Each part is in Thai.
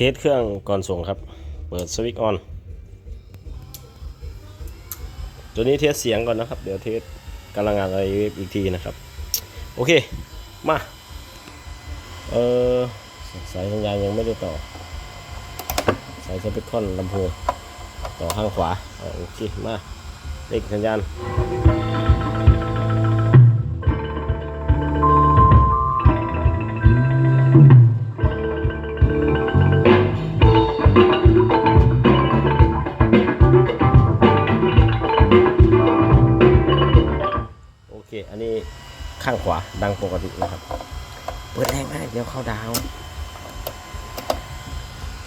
เทสเครื่องก่อนส่งครับ เปิดสวิตช์ออน ตัวนี้เทสเสียงก่อนนะครับ เดี๋ยวเทสกำลังงานอะไรอีกทีนะครับ โอเค มา เออสายสัญญาณยังไม่ได้ต่อ สายสเปคคอนลำโพงต่อข้างขวา โอเค มาเลขสัญญาณ ข้างขวาดังปกตินะครับ เปิดแรงได้เดี๋ยวเข้าดาว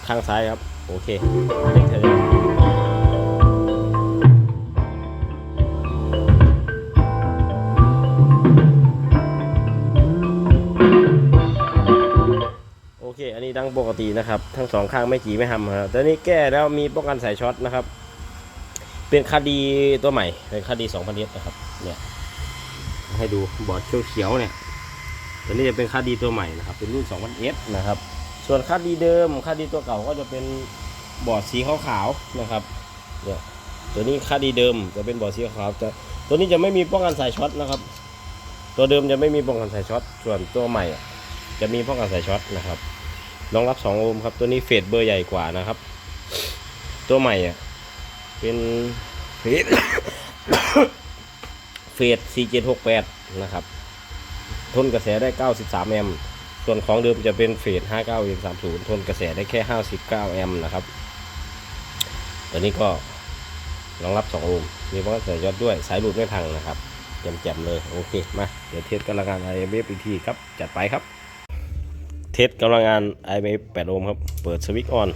ข้างซ้ายครับ โอเคเล็กเท่านี้โอเค อันนี้ดังปกตินะครับ ทั้งสองข้างไม่จีไม่ทำครับแต่นี้แก้แล้วมีป้องกันสายช็อตนะครับ เป็นคดีตัวใหม่ เป็นคดี2 0 0 0นะครับ เนี่ย ให้ดูบอร์ดเขียวๆเนี่ยตัวนี้จะเป็นคาดีตัวใหม่นะครับ เป็นรุ่น 2000S นะครับ ส่วนคาดีเดิมคาดีตัวเก่าก็จะเป็นบอร์ดสีขาวๆนะครับเนี่ยตัวนี้คาดีเดิมจะเป็นบอร์ดสีขาวจะตัวนี้จะไม่มีป้องกันสายช็อตนะครับ ตัวเดิมจะไม่มีป้องกันสายช็อตส่วนตัวใหม่จะมีป้องกันสายช็อตนะครับรองรับ 2 โอห์มครับ ตัวนี้เฟสเบอร์ใหญ่กว่านะครับ ตัวใหม่อะเป็นเฟส เฟส4768 นะครับ ทนกระแสได้ 93 แอมป์ ส่วนของเดิมจะเป็นเฟส59เอ็30ทนกระแสได้แค่ 59 แอมป์นะครับ ตัวนี้ก็รองรับ 2 โอห์ม มีป้องกันสายยอดด้วย สายหลุดไม่พังนะครับแจ่มๆเลย โอเค มา เดี๋ยวเทสกำลังงาน IMF อีกทีครับ จัดไปครับ เทสกำลังงาน IMF 8 โอห์มครับ เปิดสวิตช์ออน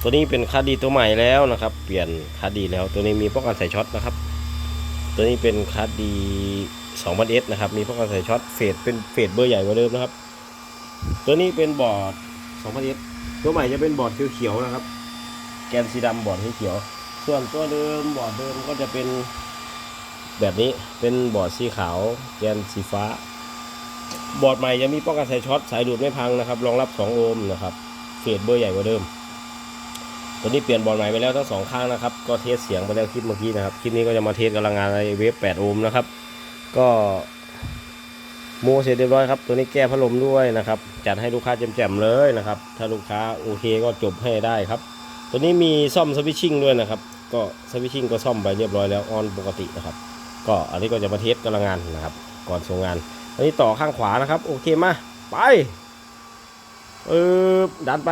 ตัวนี้เป็นคาดีตัวใหม่แล้วนะครับ เปลี่ยนคาดีแล้ว ตัวนี้มีป้องกันสายช็อตนะครับ ตัวนี้เป็นคาดี 2000S นะครับ มีป้อกันสายช็อตเฟดเป็นเฟดเบอร์ใหญ่กว่าเดิมนะครับ ตัวนี้เป็นบอร์ด 2000S ตัวใหม่จะเป็นบอร์ดเขียวๆนะครับ แกนสีดำบอร์ดเขียว ส่วนตัวเดิมบอร์ดเดิมก็จะเป็นแบบนี้เป็นบอร์ดสีขาว แกนสีฟ้า บอร์ดใหม่จะมีป้องกันสายช็อตสายดูดไม่พังนะครับ รองรับ 2 โอห์มนะครับเฟดเบอร์ใหญ่กว่าเดิม ตัวนี้เปลี่ยนบอร์ดใหม่ไปแล้วทั้งสองข้างนะครับ ก็เทสเสียงไปแล้วคลิปเมื่อกี้นะครับ คลิปนี้ก็จะมาเทสกำลังงานในเวฟ8โอห์มนะครับ ก็โมเสร็จเรียบร้อยครับ ตัวนี้แก้พัดลมด้วยนะครับ จัดให้ลูกค้าแจ่มๆเลยนะครับ ถ้าลูกค้าโอเคก็จบให้ได้ครับ ตัวนี้มีซ่อมสวิตชิ่งด้วยนะครับ ก็สวิตชิ่งก็ซ่อมไปเรียบร้อยแล้วออนปกตินะครับ ก็อันนี้ก็จะมาเทสกำลังงานนะครับ ก่อนส่งงานอันนี้ต่อข้างขวานะครับ โอเคมาไปเออดันไป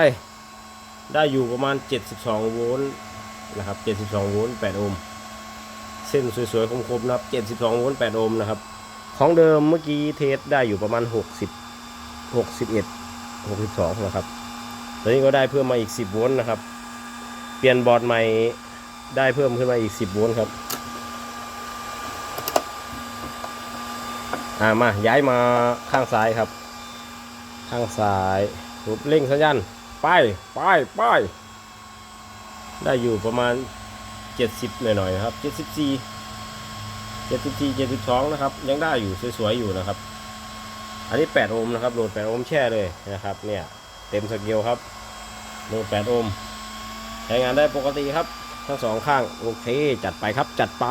ได้อยู่ประมาณ 72 โวลต์นะครับ 72 โวลต์ 8 โอห์ม เส้นสวยๆ คมๆ นะครับ 72 โวลต์ 8 โอห์มนะครับ ของเดิมเมื่อกี้เทสได้อยู่ประมาณ 60 61 62 นะครับ ตอนนี้ก็ได้เพิ่มมาอีก 10 โวลต์นะครับ เปลี่ยนบอร์ดใหม่ได้เพิ่มขึ้นมาอีก 10 โวลต์ครับ อ่า มาย้ายมาข้างซ้ายครับ ข้างซ้ายรูปเร่งสัญญาณ ไปไปไปได้อยู่ประมาณ 70 หน่อยๆครับ 74 74 72 นะครับ ยังได้อยู่สวยๆอยู่นะครับ อันนี้ 8 โอห์มนะครับโหลด 8 โอห์มแช่เลยนะครับ เนี่ยเต็มสเกลครับโหลด 8 โอห์มใช้งานได้ปกติครับ ทั้งสองข้าง โอเค จัดไปครับจัดไป